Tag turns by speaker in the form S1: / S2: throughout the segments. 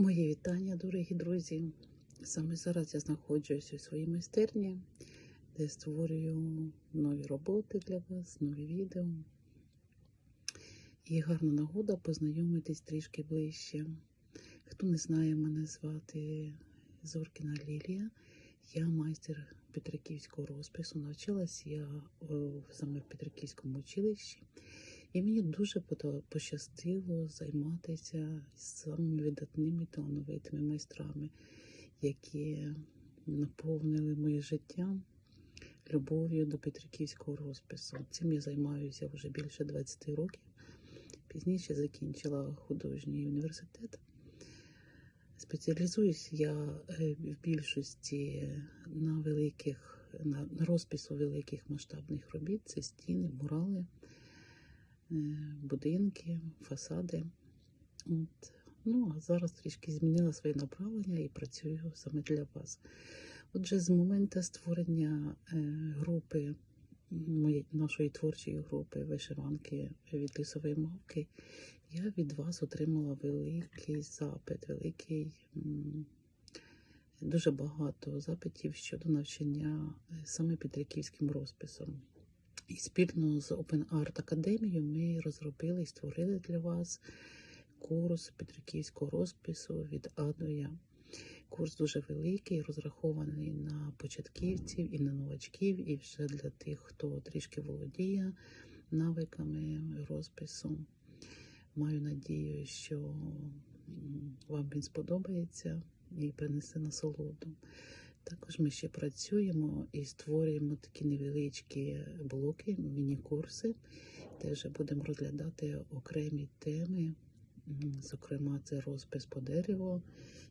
S1: Мої вітання, дорогі друзі. Саме зараз я знаходжусь у своїй майстерні, де створюю нові роботи для вас, нові відео. І гарна нагода познайомитись трішки ближче. Хто не знає, мене звати Зоркіна Лілія. Я майстер Петриківського розпису. Навчалась я о, саме в Петриківському училищі. І мені дуже пощастило займатися з самими видатними талановитими майстрами, які наповнили моє життя любов'ю до Петриківського розпису. Цим я займаюся вже більше 20 років. Пізніше закінчила художній університет. Спеціалізуюсь я е, в більшості на великих, на, розпису великих масштабних робіт. Це стіни, мурали будинки, фасади. От. Ну, а зараз трішки змінила своє направлення і працюю саме для вас. Отже, з моменту створення е, групи, моєї, нашої творчої групи вишиванки від лісової мавки, я від вас отримала великий запит, великий. Дуже багато запитів щодо навчання е, саме Петриківським розписом. І спільно з Open Art Академією ми розробили і створили для вас курс Петриківського розпису від А. Курс дуже великий, розрахований на початківців і на новачків, і вже для тих, хто трішки володіє навиками розпису. Маю надію, що вам він сподобається і принесе насолоду. Також ми ще працюємо і створюємо такі невеличкі блоки, міні-курси, де вже будемо розглядати окремі теми. Зокрема, це розпис по дереву.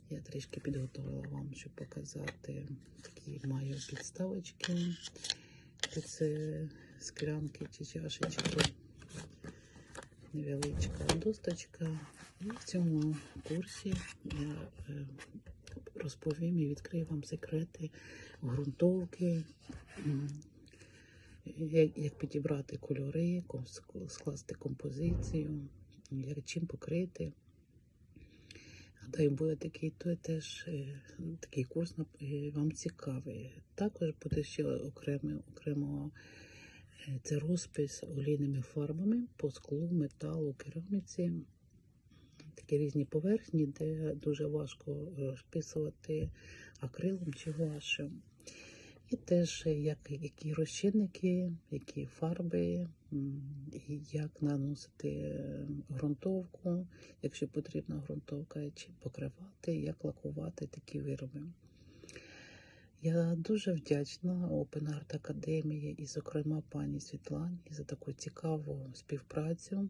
S1: Я трішки підготувала вам, щоб показати. Такі маю підставочки. Це склянки чи чашечки. Невеличка досточка. І в цьому курсі я е, розповім і відкрию вам секрети ґрунтовки, як, підібрати кольори, скласти композицію, чим покрити. Гадаю, буде такий той теж е, такий курс е, вам цікавий. Також буде ще окремо, окремо це розпис олійними фарбами по склу, металу, кераміці. Такі різні поверхні, де дуже важко розписувати акрилом чи гуашем. І теж е, як, які розчинники, які фарби, і як наносити е, ґрунтовку, якщо потрібна ґрунтовка, чи покривати, як лакувати такі вироби. Я дуже вдячна Open Art Академії і, зокрема, пані Світлані за таку цікаву співпрацю.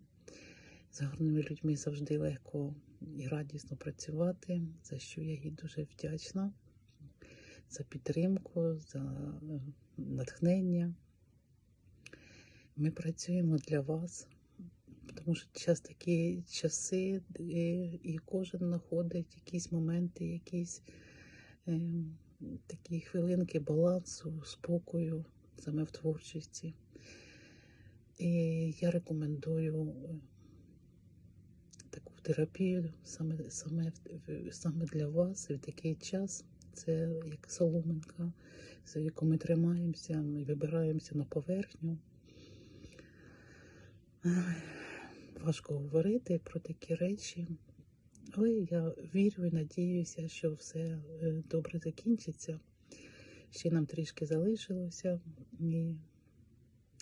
S1: З гарними людьми завжди легко і радісно працювати, за що я їй дуже вдячна за підтримку, за е, натхнення. Ми працюємо для вас, тому що час такі часи, е, і кожен знаходить якісь моменти, якісь е, такі хвилинки балансу, спокою саме в творчості. І я рекомендую таку терапію саме, саме, в- саме для вас і в такий час. Це як соломинка, за яку ми тримаємося, ми вибираємося на поверхню. Важко говорити про такі речі, але я вірю і надіюся, що все е, добре закінчиться. Ще нам трішки залишилося і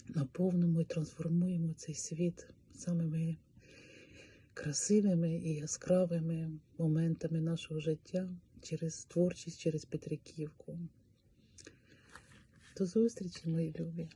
S1: наповнимо і трансформуємо цей світ самими красивими і яскравими моментами нашого життя через творчість, через Петриківку. До зустрічі, мої любі!